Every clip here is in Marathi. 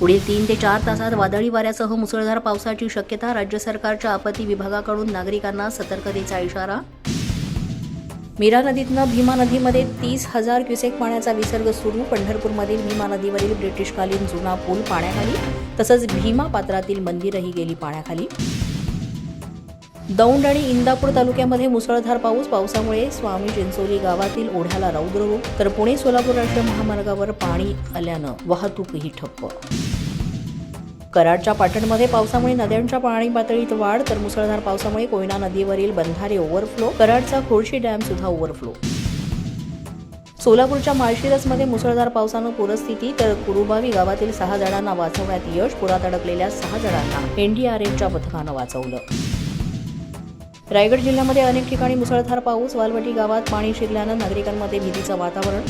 पुढील तीन ते चार तासात वादळी वाऱ्यासह मुसळधार पावसाची शक्यता राज्य सरकारच्या आपत्ती विभागाकडून नागरिकांना सतर्कतेचा इशारा. मीरा नदीतनं भीमा नदीमध्ये तीस हजार क्युसेक पाण्याचा विसर्ग सुरू. पंढरपूरमधील भीमा नदीवरील ब्रिटिशकालीन जुना पूल पाण्याखाली तसंच भीमा पात्रातील मंदिरही गेली पाण्याखाली. दौंड आणि इंदापूर तालुक्यामध्ये मुसळधार पाऊस. पावसामुळे स्वामी चिंचोली गावातील ओढ्याला रौद्र रूप तर पुणे सोलापूर राष्ट्रीय महामार्गावर पाणी आल्यानं वाहतूकही ठप्प. कराडच्या पाटणमध्ये पावसामुळे नद्यांच्या पाणी पातळीत वाढ तर मुसळधार पावसामुळे कोयना नदीवरील बंधारे ओव्हरफ्लो कराडचा खोडशी डॅम सुद्धा ओव्हरफ्लो सोलापूरच्या माळशिरसमध्ये मुसळधार पावसानं पूरस्थिती तर कुरुबावी गावातील सहा जणांना वाचवण्यात यश पुरात अडकलेल्या सहा जणांना एनडीआरएफच्या पथकानं वाचवलं. रायगड जिल्ह्यामध्ये अनेक ठिकाणी मुसळधार पाऊस वालवटी गावात पाणी शिरल्यानं नागरिकांमध्ये भीतीचं वातावरण.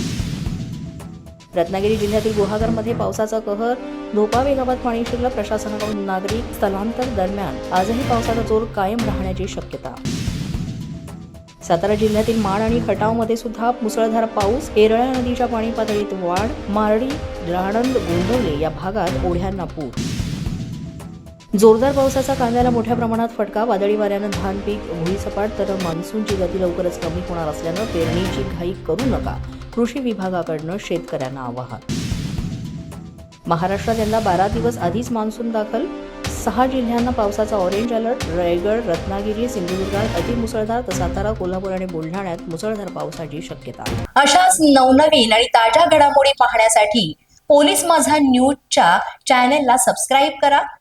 रत्नागिरी जिल्ह्यातील गुहागरमध्ये पावसाचा कहर धोपावे गावात पाणी शिरलं प्रशासनाकडून नागरिक स्थलांतर दरम्यान आजही पावसाचा जोर कायम राहण्याची शक्यता. सातारा जिल्ह्यातील माण आणि खटावमध्ये सुद्धा मुसळधार पाऊस येरळा नदीच्या पाणी पातळीत वाढ मारडी राणंद गोंदवले या भागात ओढ्यांना पूर. जोरदार पावसाचा कांद्याला मोठ्या प्रमाणात फटका वादळी वाऱ्यानं धान पीक भुईसपाट तर मान्सूनची गती लवकरच कमी होणार असल्यानं पेरणीची घाई करू नका. कृषी विभागाकडनं शेतकऱ्यांना आवाहन. महाराष्ट्रात यंदा बारा दिवस आधीच मान्सून दाखल. सहा जिल्ह्यांना पावसाचा ऑरेंज अलर्ट रायगड रत्नागिरी सिंधुदुर्गात अतिमुसळधार तर सातारा कोल्हापूर आणि बुलढाण्यात मुसळधार पावसाची शक्यता. अशाच नवनवीन आणि ताज्या घडामोडी पाहण्यासाठी पोलीस माझा न्यूजच्या चॅनेलला सबस्क्राईब करा.